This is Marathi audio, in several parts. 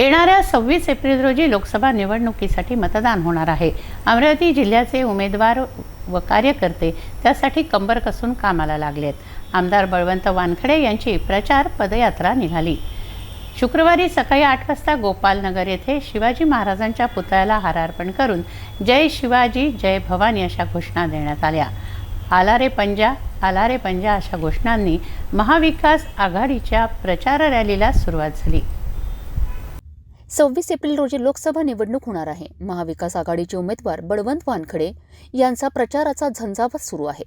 येणाऱ्या सव्वीस एप्रिल रोजी लोकसभा निवडणुकीसाठी मतदान होणार आहे. अमरावती जिल्ह्याचे उमेदवार व कार्यकर्ते त्यासाठी कंबर कसून कामाला लागलेत आमदार बळवंत वानखडे यांची प्रचार पदयात्रा निघाली. शुक्रवारी सकाळी आठ वाजता गोपालनगर येथे शिवाजी महाराजांच्या पुतळ्याला हारार्पण करून जय शिवाजी जय भवानी अशा घोषणा देण्यात आल्या. आला रे पंजा आला रे पंजा अशा घोषणांनी महाविकास आघाडीच्या प्रचार रॅलीला सुरुवात झाली. सव्वीस एप्रिल रोजी लोकसभा निवडणूक होणार आहे. महाविकास आघाडीचे उमेदवार बळवंत वानखडे यांचा प्रचाराचा झंझावत सुरू आहे.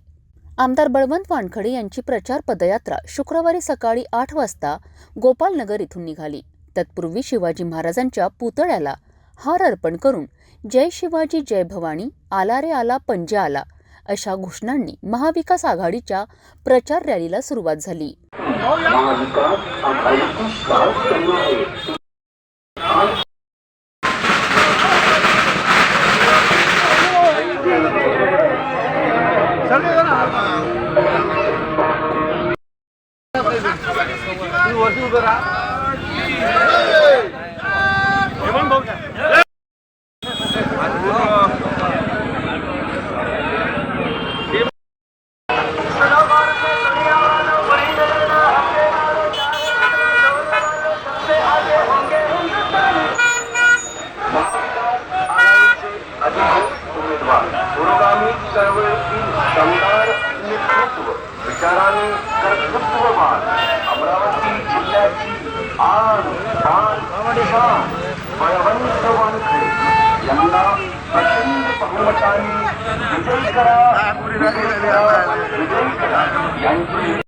आमदार बळवंत वानखडे यांची प्रचार पदयात्रा शुक्रवारी सकाळी आठ वाजता गोपालनगर इथून निघाली. तत्पूर्वी शिवाजी महाराजांच्या पुतळ्याला हार अर्पण करून जय शिवाजी जय भवानी आला रे आला पंजा आला अशा घोषणांनी महाविकास आघाडीच्या प्रचार रॅलीला सुरुवात झाली. जरा आन शान शान बळवंत वानखडे यांना प्रचंड बहुमताने विजयी करा विजयी करा विजयी करा यांची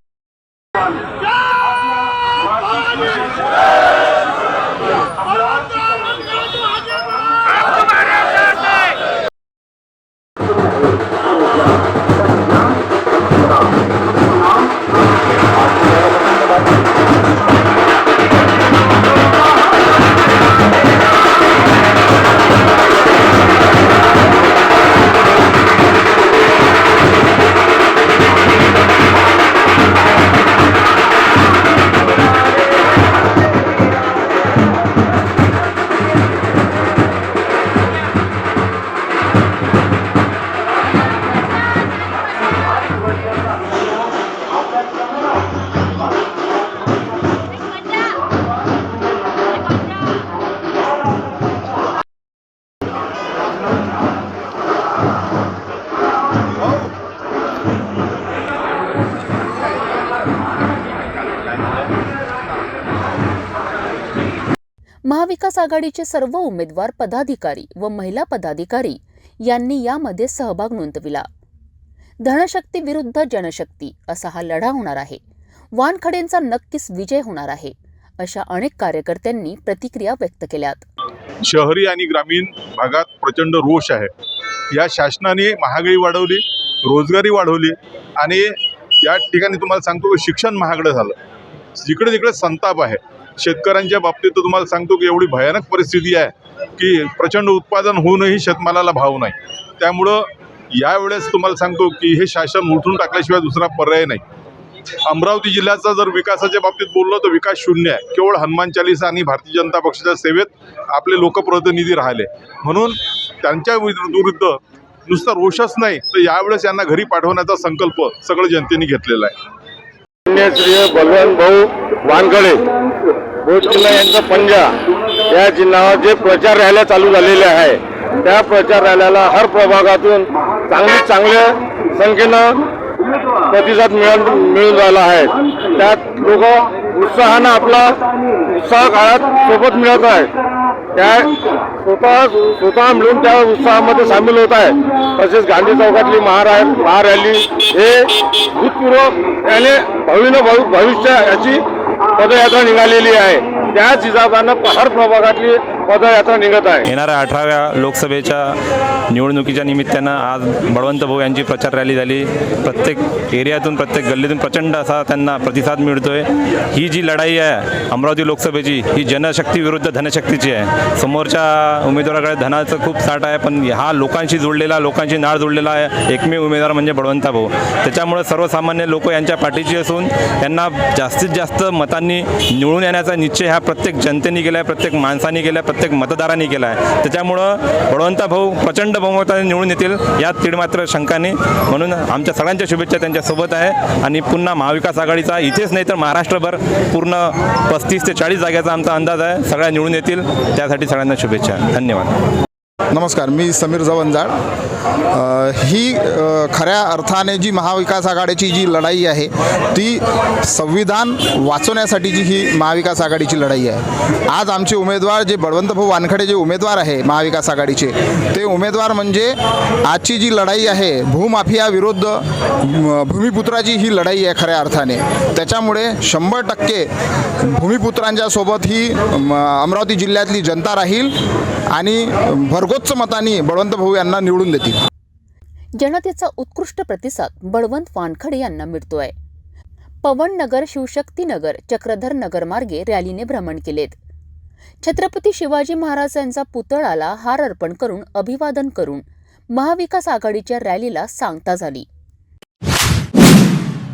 महाविकास आघाडीचे सर्व उमेदवार पदाधिकारी व महिला पदाधिकारी यांनी यामध्ये सहभाग नोंदविला. धनशक्ती विरुद्ध जनशक्ती असा हा लढा होणार आहे. वानखडेंचा नक्कीच विजय होणार आहे अशा अनेक कार्यकर्त्यांनी प्रतिक्रिया व्यक्त केल्यात. शहरी आणि ग्रामीण भागात प्रचंड रोष आहे. या शासनाने महागाई वाढवली रोजगारी वाढवली आणि या ठिकाणी तुम्हाला सांगतो की शिक्षण महागडं झालं. जिकडे तिकडे संताप आहे शेतकऱ्यांच्या बाबतीत तर तुम्हाला सांगतो की एवढी भयानक परिस्थिती आहे की प्रचंड उत्पादन होऊनही शेतमालाला भाव नाही. त्यामुळं यावेळेस तुम्हाला सांगतो की हे शासन उठून टाकल्याशिवाय दुसरा पर्याय नाही. अमरावती जिल्ह्याचा जर विकासाच्या बाबतीत बोललो तर विकास शून्य आहे. केवळ हनुमान चालिसा आणि भारतीय जनता पक्षाच्या सेवेत आपले लोकप्रतिनिधी राहिले. म्हणून त्यांच्या विरुद्ध नुसता रोषच नाही. तर यावेळेस यांना घरी पाठवण्याचा संकल्प सगळं जनतेने घेतलेला आहे. भाऊ वानगडे भोजकिल्ला यांचा पंजा या जिल्ह्यावर जे प्रचार रॅल्या चालू झालेल्या आहे त्या प्रचार रॅल्याला हर प्रभागातून चांगली चांगल्या संख्येनं प्रतिसाद मिळून मिळून राहिला आहे. त्यात लोक उत्साहानं आपला उत्साह काळात सोबत मिळत आहे त्या स्वतः स्वतः मिळून त्या उत्साहामध्ये सामील होत आहे. तसेच गांधी चौकातली महारा महारॅली हे भूतपूर्व याने भविष्य भविष्य याची पदयात्रा निघालेली आहे. त्याच हिशोबानं हर प्रभागातली पदयात्रा निघत आहे. येणाऱ्या अठराव्या लोकसभेच्या निवडणुकीच्या निमित्तानं आज बळवंत भाऊ यांची प्रचार रॅली झाली. प्रत्येक एरियातून प्रत्येक गल्लीतून प्रचंड असा त्यांना प्रतिसाद मिळतोय. ही जी लढाई आहे अमरावती लोकसभेची ही जनशक्ती विरुद्ध धनशक्तीची आहे. समोरच्या उमेदवाराकडे धनाचं खूप साठ आहे पण हा लोकांशी जोडलेला लोकांशी नाळ जोडलेला आहे एकमेव उमेदवार म्हणजे बळवंता भाऊ. त्याच्यामुळे सर्वसामान्य लोक यांच्या पाठीची असून त्यांना जास्तीत जास्त मतांनी निवडून येण्याचा निश्चय हा प्रत्येक जनतेने केला आहे प्रत्येक माणसाने केला आहे प्रत्येक मतदारांनी केला आहे. त्याच्यामुळं बळवंता भाऊ प्रचंड बहुमताने निवडून येतील. यात तीड मात्र शंका नाही म्हणून आमच्या सगळ्यांच्या शुभेच्छा त्यांच्यासोबत आहे. आणि पुन्हा महाविकास आघाडीचा इथेच नाही तर महाराष्ट्रभर पूर्ण पस्तीस ते चाळीस जागेचा आमचा अंदाज आहे. सगळ्या निवडून येतील. त्यासाठी सगळ्यांना शुभेच्छा. धन्यवाद. नमस्कार मी समीर जवंजाळ. ही खऱ्या अर्थाने जी महाविकास आघाडीची जी लढाई आहे ती संविधान वाचवण्यासाठीची ही महाविकास आघाडीची लढाई आहे. आज आमचे उमेदवार जे बळवंतभाऊ वानखडे जे उमेदवार आहे महाविकास आघाडीचे ते उमेदवार म्हणजे आजची जी लढाई आहे भूमाफिया विरुद्ध भूमिपुत्राची ही लढाई आहे खऱ्या अर्थाने. त्याच्यामुळे शंभर टक्के भूमिपुत्रांच्या सोबत ही म, अमरावती जिल्ह्यातली जनता राहील. आणि भरगोच्च मतांनी बळवंत भाऊ यांना निवडून देतील. जनतेचा उत्कृष्ट प्रतिसाद बळवंत वानखडे यांना मिळतोय. पवननगर शिवशक्तीनगर चक्रधर नगर मार्गे रॅलीने भ्रमण केलेत. छत्रपती शिवाजी महाराज यांचा पुतळाला हार अर्पण करून अभिवादन करून महाविकास आघाडीच्या रॅलीला सांगता झाली.